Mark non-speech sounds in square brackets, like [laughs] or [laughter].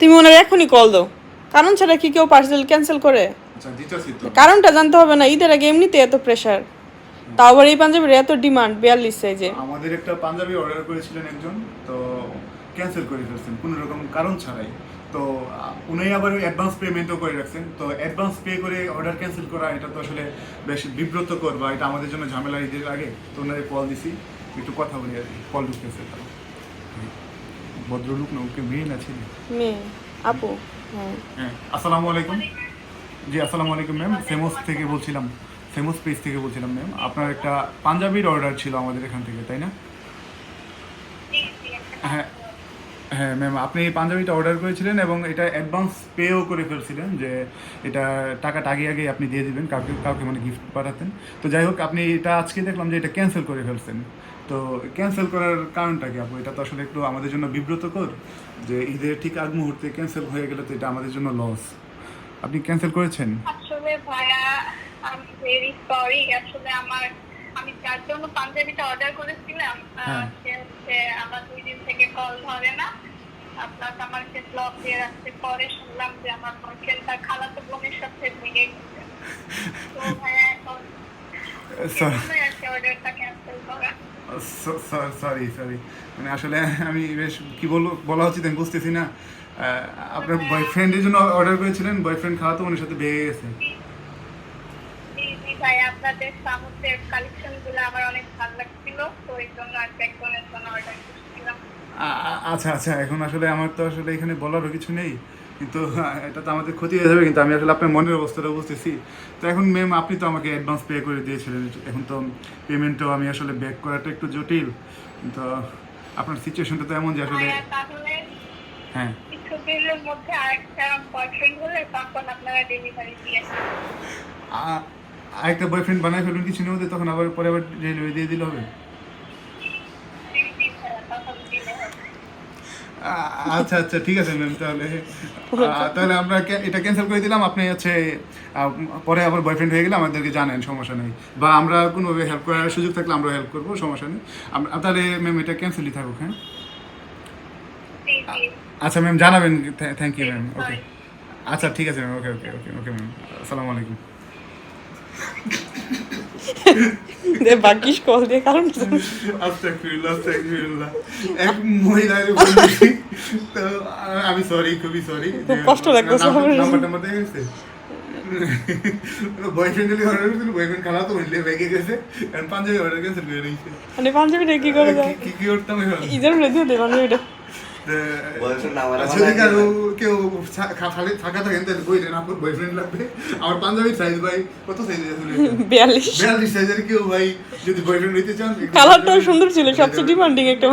তুমি ওনার এখনই কল দাও। কারণ ছাড়া কি কেউ পার্সেল ক্যান্সেল করে? আচ্ছা কারণটা জানতে হবে না ঈদের আগে এমনিতে এত প্রেশার তাও আবার এই পাঞ্জাবির এত ডিমান্ড বিয়াল্লিশ সাইজে আমাদের একটা পাঞ্জাবি অর্ডার করেছিলেন একজন তো ক্যান্সেল করে ফেলছেন কোনো রকম কারণ ছাড়াই। তো উনি আবার অ্যাডভান্স পেমেন্টও করে রাখছেন। তো অ্যাডভান্স পে করে অর্ডার ক্যান্সেল করা এটা তো আসলে বেশ বিব্রতকর বা এটা আমাদের জন্য ঝামেলা ঈদের আগে। তো ওনারে কল দিছি একটু কথা বলি আর কল ঢুকতেছে। ভদ্রলোক না ওকে মেয়ে না ছেলে? মেয়ে। আপু? হ্যাঁ। হ্যাঁ আসসালামু আলাইকুম। জি আসসালামু আলাইকুম ম্যাম। ফেমস থেকে বলছিলাম ফেমস পেজ থেকে বলছিলাম ম্যাম। আপনার একটা পাঞ্জাবির অর্ডার ছিল আমাদের এখান থেকে তাই না? হ্যাঁ হ্যাঁ ম্যাম আপনি এই পাঞ্জাবিটা অর্ডার করেছিলেন এবং এটা অ্যাডভান্স পেও করে ফেলছিলেন যে এটা টাকাটা আগে আগে আপনি দিয়ে দিবেন কাউকে কাউকে মানে গিফট পাঠাতেন। তো যাই হোক আপনি এটা আজকে দেখলাম যে এটা ক্যান্সেল করে ফেলছেন। তো ক্যান্সেল করার কারণটা কি আপু? এটা তো আসলে একটু আমাদের জন্য বিব্রতকর যে ঈদের ঠিক আগ মুহূর্তে ক্যান্সেল হয়ে গেলে তো এটা আমাদের জন্য লস আপনি ক্যান্সেল করেছেন? আসলে ভাইয়া আমি ভেরি সরি আসলে আমার আমি যার জন্য পাঞ্জাবিটা অর্ডার করেছিলাম হ্যাঁ। সে হচ্ছে আমার দুই দিন আমার সে ব্লক দিয়ে রাখতে পরে শুনলাম যে আমার বয়ফ্রেন্ড তার খালাতো বোনের সাথে ভেঙে গেছে। তো ভাইয়া এখন সরি সরি মানে আসলে আমি বেশ কি বলব বলা উচিত আমি বুঝতেছি না। আপনার বয়ফ্রেন্ডের জন্য অর্ডার করেছিলেন বয়ফ্রেন্ড খাওয়া তো ওনার সাথে ভেঙে গেছে। ভাই আপনাদের সামুদ্রের কালেকশনগুলো আমার অনেক ভালো লাগছিল তো এই জন্য আর একজনের জন্য অর্ডার করেছিলাম। আচ্ছা আচ্ছা এখন আসলে আমার তো আসলে এখানে বলারও কিছু নেই। কিন্তু এটা তো আমাদের ক্ষতি হয়ে যাবে কিন্তু আমি আসলে আপনার মনের অবস্থাটা বুঝতেছি। তো এখন ম্যাম আপনি তো আমাকে অ্যাডভান্স পে করে দিয়েছিলেন। এখন তো পেমেন্টও আমি আসলে ব্যাক করাটা একটু জটিল। তো আপনার সিচুয়েশনটা তো এমন যে আসলে হ্যাঁ কিছুদিনের মধ্যে আরেকটা বয়ফ্রেন্ড হলে তখন আপনারা ডেলিভারি দিয়ে আরেকটা বয়ফ্রেন্ড বানায় ফেলবেন কিছুদিনের মধ্যে তখন আবার পরে আবার ডেলিভারি দিয়ে দিলে হবে দিন দিন ভাইয়া, তখন দিলে হবে। আ- আচ্ছা আচ্ছা ঠিক আছে ম্যাম তাহলে তাহলে আমরা এটা ক্যান্সেল করে দিলাম। আপনি হচ্ছে পরে আবার বয়ফ্রেন্ড হয়ে গেলে আমাদেরকে জানেন সমস্যা নেই। বা আমরা কোনোভাবে হেল্প করার সুযোগ থাকলে আমরা হেল্প করব সমস্যা নেই। তাহলে ম্যাম এটা ক্যান্সেলই থাকুক হ্যাঁ। আচ্ছা ম্যাম জানাবেন থ্যাংক ইউ ম্যাম ওকে আচ্ছা ঠিক আছে ম্যাম ওকে ওকে ওকে ওকে ম্যাম আসসালামু আলাইকুম। [laughs] দে বাকিস কল দিয়ে কারণ আস্তাগফিরুল্লাহ আস্তাগফিরুল্লাহ। এক উপর তো আমি সরি খুবই সরি কষ্ট লাগতেছে। নাম্বার দেখে গেছে? বয়ফ্রেন্ড এলি অর্ডার করেছিল বয়ফ্রেন্ড খালা তো হইলে রেগে গেছে। কারণ পাঞ্জাবি অর্ডার মানে পাঞ্জাবিটা কি করে কি- কি করতাম মধ্যে দে পাঞ্জাবিটা আচ্ছা, যদি কারও কেউ ফা- ফাঁকা থাকেন তাহলে বইলেন আপনার বয়ফ্রেন্ড লাগবে আমার পাঞ্জাবির সাইজ ভাই কত সাইজ বিয়াল্লিশ বিয়াল্লিশ সাইজের কেউ ভাই যদি বয়ফ্রেন্ড নিতে চান একটু- কালারটাও সুন্দর ছিল সবচেয়ে ডিমান্ডিং একটা